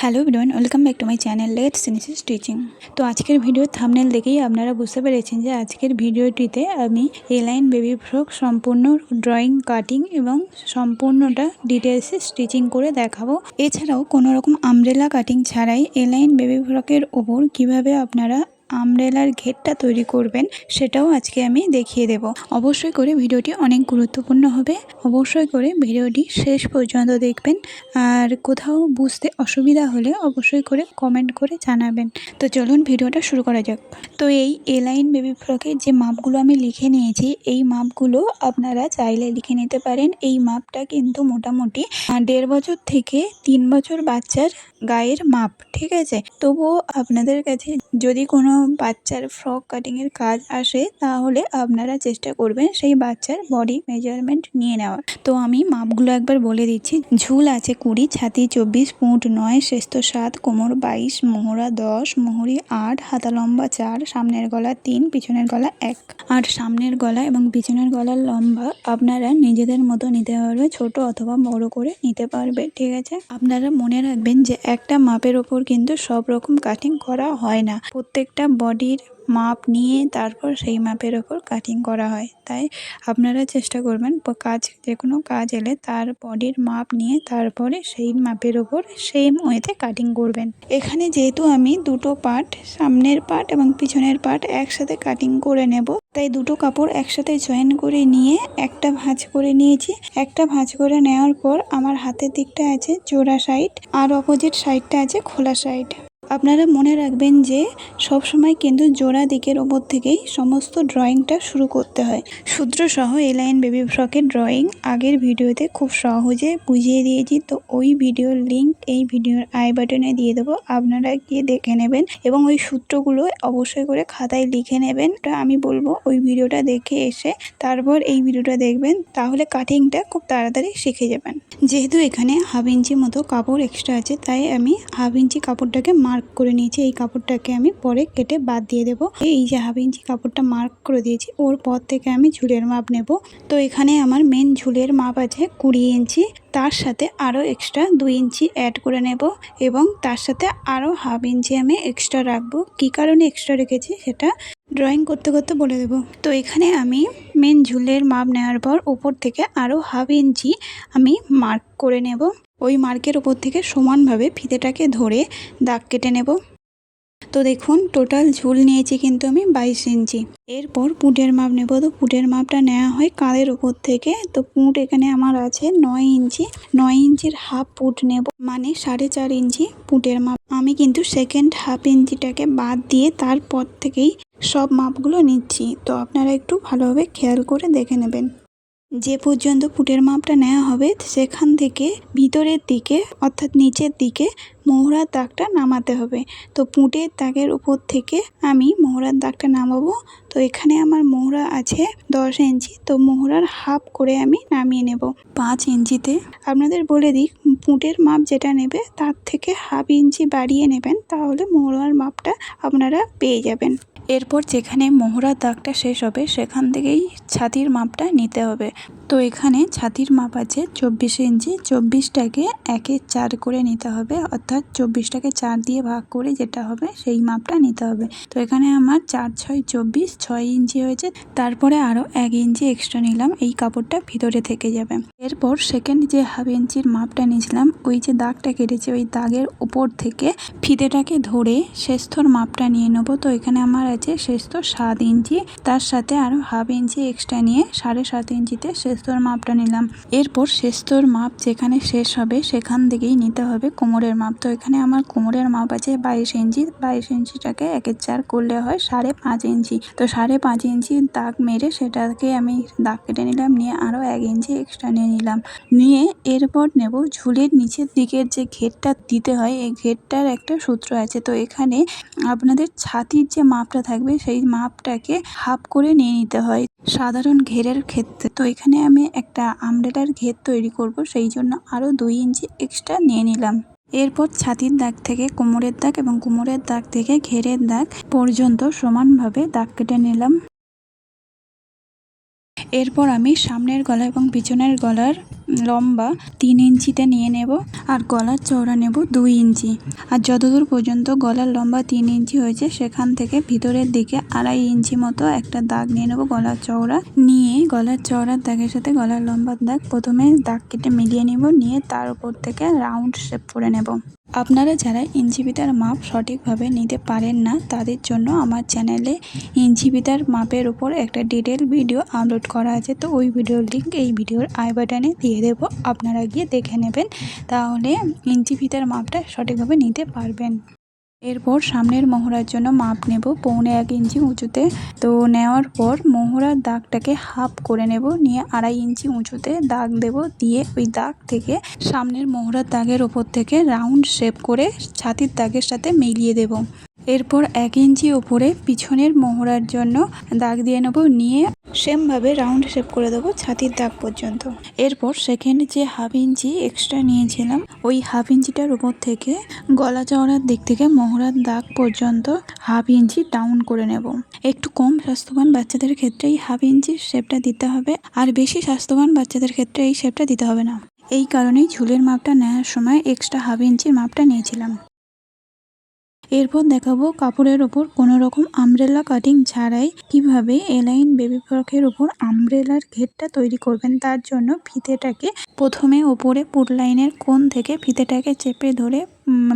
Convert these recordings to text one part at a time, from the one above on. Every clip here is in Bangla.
Hello everyone, welcome back to my channel let সিনিসি stitching তো আজকের ভিডিও থামনেল দেখেই আপনারা বুঝতে পেরেছেন যে আজকের ভিডিওটিতে আমি এলাইন বেবি ফ্রক সম্পূর্ণ ড্রয়িং, কাটিং এবং সম্পূর্ণটা ডিটেলসে স্টিচিং করে দেখাবো। এছাড়াও কোনোরকম রকম আমব্রেলা কাটিং ছাড়াই এলাইন বেবি ফ্রকের ওপর কীভাবে আপনারা আমব্রেলার ঘেরটা তৈরি করবেন, সেটাও আজকে আমি দেখিয়ে দেব। অবশ্যই করে ভিডিওটি অনেক গুরুত্বপূর্ণ হবে। অবশ্যই করে ভিডিওটি শেষ পর্যন্ত দেখবেন। আর কোথাও বুঝতে অসুবিধা হলে অবশ্যই করে কমেন্ট করে জানাবেন। তো চলুন ভিডিওটা শুরু করা যাক। তো এই এলাইন বেবি ফ্রকের যে মাপগুলো আমি লিখে নিয়েছি, এই মাপগুলো আপনারা চাইলে লিখে নিতে পারেন। এই মাপটা কিন্তু মোটামুটি দেড় বছর থেকে তিন বছর বাচ্চার গায়ের মাপ, ঠিক আছে? তবুও আপনাদের কাছে যদি কোনো বাচ্চার ফ্রক কাটিংয়ের কাজ আসে, তাহলে আপনারা চেষ্টা করবেন সেই বাচ্চার বডি মেজারমেন্ট নিয়ে নেওয়ার। তো আমি মাপগুলো একবার বলে দিচ্ছি। ঝুল আছে কুড়ি, ছাতি চব্বিশ, পুঁট নয় শেস্ত সাত, কোমর বাইশ, মোহরা দশ, মোহরি আট, হাতা লম্বা চার, সামনের গলা তিন, পিছনের গলা এক। আর সামনের গলা এবং পিছনের গলার লম্বা আপনারা নিজেদের মতো নিতে পারবে, ছোট অথবা বড় করে নিতে পারবে, ঠিক আছে? আপনারা মনে রাখবেন যে একটা মাপের ওপর কিন্তু সব রকম কাটিং করা হয় না। প্রত্যেকটা বডির মাপ নিয়ে তারপর সেই মাপের ওপর কাটিং করা হয়। তাই আপনারা চেষ্টা করবেন কাজ যে কোনো কাজ এলে তার বডির মাপ নিয়ে তারপরে সেই মাপের ওপর সেম ওয়েতে কাটিং করবেন। এখানে যেহেতু আমি দুটো পার্ট সামনের পার্ট এবং পিছনের পার্ট একসাথে কাটিং করে নেব, তাই দুটো কাপড় একসাথে জয়েন করে নিয়ে একটা ভাঁজ করে নিয়েছি। একটা ভাঁজ করে নেওয়ার পর আমার হাতের দিকটা আছে জোড়া সাইড আর অপোজিট সাইডটা আছে খোলা সাইড আপনারা মনে রাখবেন যে সব সময় কিন্তু জোড়া দিকের ওপর থেকেই সমস্ত ড্রয়িংটা শুরু করতে হয়। সূত্রসহ এলাইন বেবি ফ্রকের ড্রয়িং আগের ভিডিওতে খুব সহজে বুঝিয়ে দিয়েছি। তো ওই ভিডিওর লিংক এই ভিডিওর আই বাটনে দিয়ে দেবো, আপনারা গিয়ে দেখে নেবেন এবং ওই সূত্রগুলো অবশ্যই করে খাতায় লিখে নেবেন। আমি বলব ওই ভিডিওটা দেখে এসে তারপর এই ভিডিওটা দেখবেন, তাহলে কাটিংটা খুব তাড়াতাড়ি শিখে যাবেন। যেহেতু এখানে হাফ ইঞ্চি মতো কাপড় এক্সট্রা আছে, তাই আমি হাফ ইঞ্চি কাপড়টাকে মার্ক করে নিয়েছি, এই কাপড়টাকে আমি পরে কেটে বাদ দিয়ে দেবো। এই যে হাফ ইঞ্চি কাপড়টা মার্ক করে দিয়েছি, ওর পর থেকে আমি ঝুলের মাপ নেব। তো এখানে আমার মেন ঝুলের মাপ আছে কুড়ি ইঞ্চি, তার সাথে আরও এক্সট্রা দুই ইঞ্চি অ্যাড করে নেব এবং তার সাথে আরও হাফ ইঞ্চি আমি এক্সট্রা রাখব। কী কারণে এক্সট্রা রেখেছি সেটা ড্রয়িং করতে করতে বলে দেব। তো এখানে আমি মেন ঝুলের মাপ নেওয়ার পর ওপর থেকে আরও হাফ ইঞ্চি আমি মার্ক করে নেব। ওই মার্কের ওপর থেকে সমানভাবে ফিতেটাকে ধরে দাগ কেটে নেব। তো দেখুন, টোটাল ঝুল নিয়েছি কিন্তু আমি বাইশ ইঞ্চি। এরপর পুটের মাপ নেব। তো পুটের মাপটা নেওয়া হয় কাঁধের ওপর থেকে। তো পুট এখানে আমার আছে নয় ইঞ্চি। নয় ইঞ্চির হাফ পুট নেব। মানে সাড়ে চার ইঞ্চি পুটের মাপ। আমি কিন্তু সেকেন্ড হাফ ইঞ্চিটাকে বাদ দিয়ে তারপর থেকেই সব মাপগুলো নিচ্ছি। তো আপনারা একটু ভালোভাবে খেয়াল করে দেখে নেবেন। যে পর্যন্ত পুটের মাপটা নেওয়া হবে, সেখান থেকে ভিতরের দিকে, অর্থাৎ নিচের দিকে, মোহরার দাগটা নামাতে হবে। তো পুঁটের দাগের উপর থেকে আমি মোহরার দাগটা নামাবো। তো এখানে আমার মোহরা আছে দশ ইঞ্চি। তো মোহরার হাফ করে আমি নামিয়ে নেব। পাঁচ ইঞ্চিতে। আপনাদের বলে দিই, পুঁটের মাপ যেটা নেবে, তার থেকে হাফ ইঞ্চি বাড়িয়ে নেবেন, তাহলে মোহরার মাপটা আপনারা পেয়ে যাবেন। এরপর যেখানে মোহরার দাগটা শেষ হবে সেখান থেকেই ছাতির মাপটা নিতে হবে। তো এখানে ছাতির মাপ আছে চব্বিশ ইঞ্চি। চব্বিশটাকে একে চার করে নিতে হবে, অর্থাৎ চব্বিশটাকে চার দিয়ে ভাগ করে যেটা হবে সেই মাপটা নিতে হবে। তো এখানে আমার চার, ছয়, চব্বিশ, ছয় ইঞ্চি হয়েছে। তারপরে আরও এক ইঞ্চি এক্সট্রা নিলাম, এই কাপড়টা ভিতরে থেকে যাবে। এরপর সেকেন্ড যে হাফ ইঞ্চির মাপটা নিয়েছিলাম, ওই যে দাগটা কেটেছে, ওই দাগের উপর থেকে ফিতেটাকে ধরে শেষথর মাপটা নিয়ে নেব। তো এখানে আমার আছে শেষথ সাত ইঞ্চি, তার সাথে আরও হাফ ইঞ্চি এক্সট্রা নিয়ে সাড়ে সাত ইঞ্চিতে শেষথর মাপটা নিলাম। এরপর শেষথর মাপ যেখানে শেষ হবে, সেখান থেকেই নিতে হবে কোমরের মাপ। তো এখানে আমার কোমরের মাপ আছে বাইশ ইঞ্চি। বাইশ ইঞ্চিটাকে একের চার করলে হয় সাড়ে পাঁচ ইঞ্চি। তো সাড়ে পাঁচ ইঞ্চি দাগ মেরে সেটাকে আমি দাগ কেটে নিলাম, নিয়ে আরও এক ইঞ্চি এক্সট্রা নিয়ে নিলাম। নিয়ে এরপর নেব ঝুলের নিচের দিকের যে ঘেরটা দিতে হয়, এই ঘেরটার একটা সূত্র আছে। তো এখানে আপনাদের ছাতির যে মাপটা থাকবে, সেই মাপটাকে হাফ করে নিয়ে নিতে হয় সাধারণ ঘেরের ক্ষেত্রে। তো এখানে আমি একটা আমব্রেলার ঘের তৈরি করব, সেই জন্য আরও দুই ইঞ্চি এক্সট্রা নিয়ে নিলাম। এরপর ছাতির দাগ থেকে, কোমরের দাগ এবং কোমরের দাগ থেকে ঘেরের দাগ পর্যন্ত সমানভাবে দাগ কেটে নিলাম। এরপর আমি সামনের গলা এবং পিছনের গলার লম্বা তিন ইঞ্চিতে নিয়ে নেব আর গলার চওড়া নেব দুই ইঞ্চি। আর যতদূর পর্যন্ত গলার লম্বা তিন ইঞ্চি হয়েছে, সেখান থেকে ভিতরের দিকে আড়াই ইঞ্চি মতো একটা দাগ নিয়ে নেব গলার চওড়া। নিয়ে গলার চওড়ার দাগের সাথে গলার লম্বার দাগ প্রথমে দাগ কেটে মিলিয়ে নেব, নিয়ে তার উপর থেকে রাউন্ড শেপ করে নেব। আপনারা যারা ইঞ্জিবিতার মাপ সঠিকভাবে নিতে পারেন না, তাদের জন্য আমার চ্যানেলে ইঞ্জিবিতার মাপের উপর একটা ডিটেল ভিডিও আপলোড করা আছে। তো ওই ভিডিওর লিঙ্ক এই ভিডিওর আই বাটনে দিয়ে দেব। আপনারা গিয়ে দেখে নেবেন, তাহলে ইঞ্জিবিতার মাপটা সঠিকভাবে নিতে পারবেন। এরপর সামনের মোহরার জন্য মাপ নেব। পৌনে এক ইঞ্চি উঁচুতে। তো নেওয়ার পর মোহরার দাগটাকে হাফ করে নেব। নিয়ে আড়াই ইঞ্চি উঁচুতে দাগ দেব। দিয়ে ওই দাগ থেকে সামনের মোহরার দাগের ওপর থেকে রাউন্ড শেপ করে ছাতির দাগের সাথে মিলিয়ে দেব। এরপর এক ইঞ্চি ওপরে পিছনের মোহরার জন্য দাগ দিয়ে নেব। নিয়ে সেমভাবে রাউন্ড শেপ করে দেবো ছাতির দাগ পর্যন্ত। এরপর সেকেন্ড যে হাফ ইঞ্চি এক্সট্রা নিয়েছিলাম, ওই হাফ ইঞ্চিটার উপর থেকে গলা চওড়ার দিক থেকে মোহরার দাগ পর্যন্ত হাফ ইঞ্চি ডাউন করে নেব। একটু কম স্বাস্থ্যবান বাচ্চাদের ক্ষেত্রে এই হাফ ইঞ্চির শেপটা দিতে হবে, আর বেশি স্বাস্থ্যবান বাচ্চাদের ক্ষেত্রে এই শেপটা দিতে হবে না। এই কারণেই ঝুলের মাপটা নেওয়ার সময় এক্সট্রা হাফ ইঞ্চির মাপটা নিয়েছিলাম। এরপর দেখাবো কাপড়ের ওপর কোনো রকম আমব্রেলা কাটিং ছাড়াই কীভাবে এলাইন বেবি ফ্রকের ওপর আমব্রেলার ঘেরটা তৈরি করবেন। তার জন্য ফিতেটাকে প্রথমে ওপরে পুট লাইনের কোণ থেকে ফিতেটাকে চেপে ধরে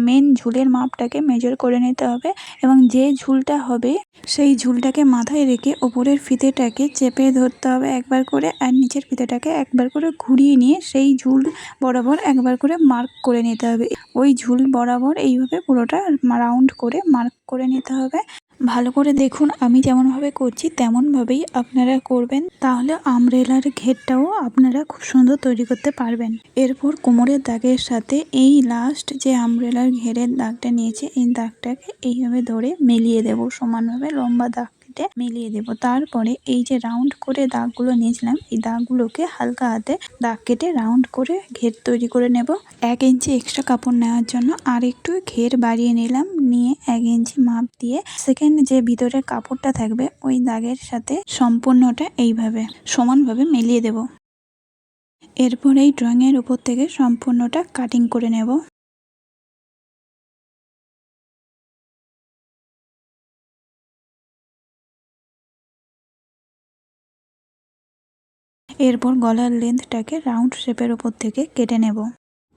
মেন ঝুলের মাপটাকে মেজার করে নিতে হবে এবং যে ঝুলটা হবে, সেই ঝুলটাকে মাথায় রেখে ওপরের ফিতেটাকে চেপে ধরতে হবে একবার করে আর নিচের ফিতেটাকে একবার করে ঘুরিয়ে নিয়ে সেই ঝুল বরাবর একবার করে মার্ক করে নিতে হবে। ওই ঝুল বরাবর এইভাবে পুরোটা রাউন্ড করে মার্ক করে নিতে হবে। ভালো করে দেখুন, আমি যেমনভাবে করছি, তেমনভাবেই আপনারা করবেন। তাহলে আমরেলার ঘেরটাও আপনারা খুব সুন্দর তৈরি করতে পারবেন। এরপর কোমরের দাগের সাথে এই লাস্ট যে আমরেলার ঘেরের দাগটা নিয়েছে, এই দাগটাকে এইভাবে ধরে মিলিয়ে দেব, সমানভাবে লম্বা দাগ। কেটে মিলিয়ে দেব। তারপরে এই যে রাউন্ড করে দাগগুলো নিয়েছিলাম, এই দাগগুলোকে হালকা হাতে দাগ কেটে রাউন্ড করে ঘের তৈরি করে নেব। এক ইঞ্চি এক্সট্রা কাপড় নেওয়ার জন্য আর একটু ঘের বাড়িয়ে নিলাম, নিয়ে এক ইঞ্চি মাপ দিয়ে সেকেন্ড যে ভিতরের কাপড়টা থাকবে, ওই দাগের সাথে সম্পূর্ণটা এইভাবে সমানভাবে মিলিয়ে দেব। এরপর এই ড্রয়িংয়ের উপর থেকে সম্পূর্ণটা কাটিং করে নেব। এরপর গলার লেন্থটাকে রাউন্ড শেপের ওপর থেকে কেটে নেব।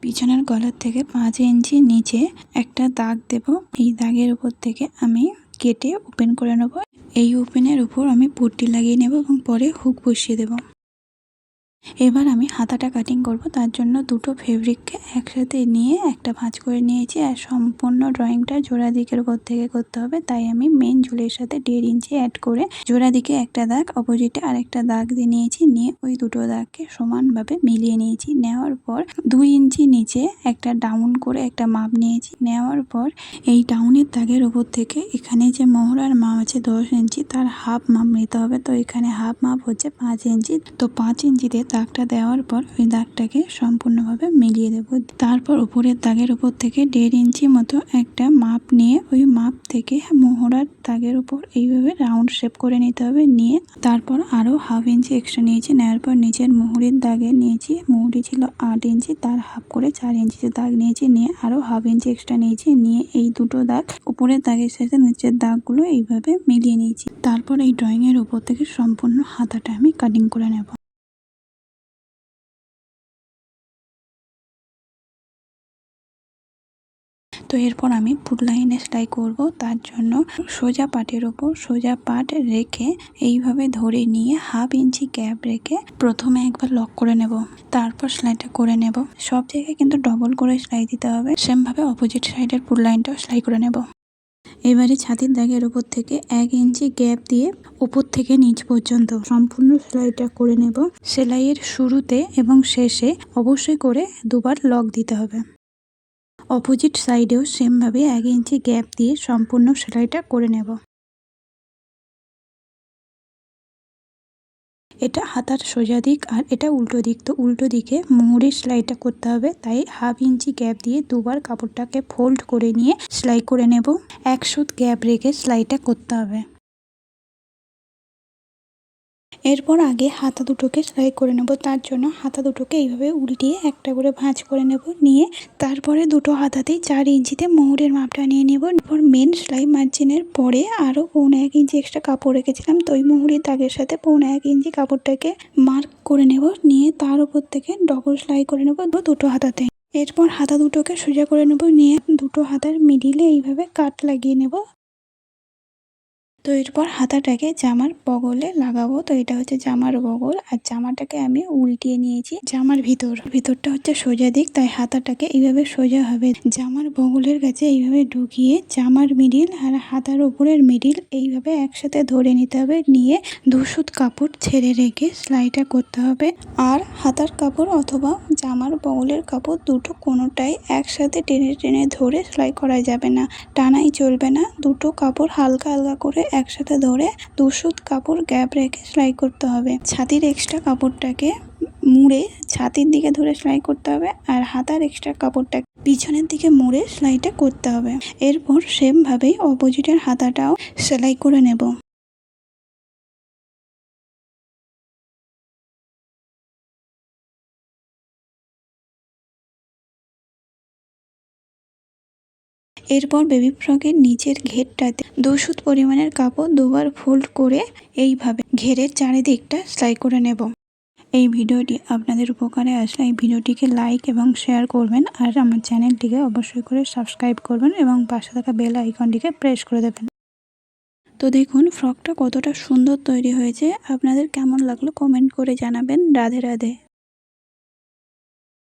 পিছনের গলার থেকে পাঁচ ইঞ্চি নিচে একটা দাগ দেব। এই দাগের উপর থেকে আমি কেটে ওপেন করে নেব। এই ওপেনের উপর আমি পট্টি লাগিয়ে নেব এবং পরে হুক বসিয়ে দেব। এবার আমি হাতাটা কাটিং করব, তার জন্য দুটো ফেব্রিককে একসাথে নিয়ে একটা ভাঁজ করে নিয়েছি আর সম্পূর্ণ ড্রয়িংটা জোড়া দিকের উপর থেকে করতে হবে। তাই আমি মেন ঝুলের সাথে দেড় ইঞ্চি অ্যাড করে জোড়া দিকে একটা দাগ অপোজিটে আরেকটা দাগ দিয়ে নিয়েছি। নিয়ে ওই দুটো দাগকে সমানভাবে মিলিয়ে নিয়েছি। নেওয়ার পর দুই ইঞ্চি নিচে একটা ডাউন করে একটা মাপ নিয়েছি। নেওয়ার পর এই ডাউনের দাগের উপর থেকে এখানে যে মোহরার মাপ আছে দশ ইঞ্চি, তার হাফ মাপ নিতে হবে। তো এখানে হাফ মাপ হচ্ছে পাঁচ ইঞ্চি। তো পাঁচ ইঞ্চিতে দাগটা দেওয়ার পর ওই দাগটাকে সম্পূর্ণভাবে মিলিয়ে দেব। তারপর উপরের দাগের উপর থেকে দেড় ইঞ্চি মতো একটা মাপ নিয়ে ওই মাপ থেকে মোহরার দাগের উপর এইভাবে রাউন্ড শেপ করে নিতে হবে। নিয়ে তারপর আরও হাফ ইঞ্চি এক্সট্রা নিয়েছি। নেওয়ার পর নিচের মুহুরির দাগে নিয়েছি। মুহুরি ছিল আট ইঞ্চি, তার হাফ করে চার ইঞ্চিতে দাগ নিয়েছি। নিয়ে আরও হাফ ইঞ্চি এক্সট্রা নিয়েছি। নিয়ে এই দুটো দাগ উপরের দাগের সাথে নিচের দাগগুলো এইভাবে মিলিয়ে নিয়েছি। তারপর এই ড্রয়িংয়ের উপর থেকে সম্পূর্ণ হাতাটা আমি কাটিং করে নেব। তো এরপর আমি ফুট লাইনে সেলাই করব। তার জন্য সোজা পাটের ওপর সোজা পাট রেখে এইভাবে ধরে নিয়ে হাফ ইঞ্চি গ্যাপ রেখে প্রথমে একবার লক করে নেব। তারপর সেলাইটা করে নেব। সব জায়গায় কিন্তু ডবল করে সেলাই দিতে হবে। সেমভাবে অপোজিট সাইডের ফুট লাইনটাও সেলাই করে নেব। এবারে ছাতির দাগের উপর থেকে এক ইঞ্চি গ্যাপ দিয়ে উপর থেকে নিচ পর্যন্ত সম্পূর্ণ সেলাইটা করে নেব। সেলাইয়ের শুরুতে এবং শেষে অবশ্যই করে দুবার লক দিতে হবে। অপোজিট সাইডেও সেমভাবে এক ইঞ্চি গ্যাপ দিয়ে সম্পূর্ণ সেলাইটা করে নেব। এটা হাতার সোজা দিক আর এটা উল্টো দিক। তো উল্টো দিকে মুহুরির সেলাইটা করতে হবে, তাই হাফ ইঞ্চি গ্যাপ দিয়ে দুবার কাপড়টাকে ফোল্ড করে নিয়ে সেলাই করে নেব। এক সুত গ্যাপ রেখে সেলাইটা করতে হবে। এরপর আগে হাতা দুটোকে সেলাই করে নেব, তার জন্য হাতা দুটোকে এইভাবে উল্টিয়ে একটা করে ভাঁজ করে নেব, নিয়ে তারপরে দুটো হাতাতেই চার ইঞ্চিতে মোহরের মাপটা নিয়ে নেব। এরপর মেন সেলাই মার্জিনের পরে আরও পৌনে এক ইঞ্চি এক্সট্রা কাপড় রেখেছিলাম, তো ওই মোহরের দাগের সাথে পৌনে এক ইঞ্চি কাপড়টাকে মার্ক করে নেব, নিয়ে তার উপর থেকে ডবল সেলাই করে নেব দুটো হাতাতে। এরপর হাতা দুটোকে সোজা করে নেব, নিয়ে দুটো হাতার মিডিলে এইভাবে কাট লাগিয়ে নেব। তো এরপর হাতাটাকে জামার বগলে লাগাবো। তো এটা হচ্ছে জামার বগল। আর জামাটাকে আমি উল্টিয়ে নিয়েছি জামার ভিতর। ভিতরটা হচ্ছে সোজা দিক, তাই হাতাটাকে এইভাবে সোজা হবে। জামার বগলের কাছে এইভাবে ঢুকিয়ে জামার মিডিল আর হাতার উপরের মিডিল এইভাবে একসাথে ধরে নিতে হবে। নিয়ে দুসুত কাপড় ছেড়ে রেখে সেলাইটা করতে হবে। আর হাতার কাপড় অথবা জামার বগলের কাপড় দুটো কোনোটাই একসাথে টেনে টেনে ধরে সেলাই করা যাবে না। টানাই চলবে না। দুটো কাপড় হালকা হালকা করে একসাথে ধরে দুসুত কাপড় গ্যাপ রেখে সেলাই করতে হবে। ছাতির এক্সট্রা কাপড়টাকে মুড়ে ছাতির দিকে ধরে সেলাই করতে হবে আর হাতার এক্সট্রা কাপড়টা পিছনের দিকে মুড়ে সেলাইটা করতে হবে। এরপর সেমভাবেই অপোজিটের হাতাটাও সেলাই করে নেব। এরপর বেবি ফ্রকের নিচের ঘেরটাতে দুশুত পরিমাণের কাপড় দুবার ফোল্ড করে এইভাবে ঘেরের চারিদিকটা সেলাই করে নেব। এই ভিডিওটি আপনাদের উপকারে আসলে এই ভিডিওটিকে লাইক এবং শেয়ার করবেন আর আমার চ্যানেলটিকে অবশ্যই করে সাবস্ক্রাইব করবেন এবং পাশে থাকা বেল আইকনটিকে প্রেস করে দেবেন। তো দেখুন ফ্রকটা কতটা সুন্দর তৈরি হয়েছে। আপনাদের কেমন লাগল কমেন্ট করে জানাবেন। রাধে রাধে।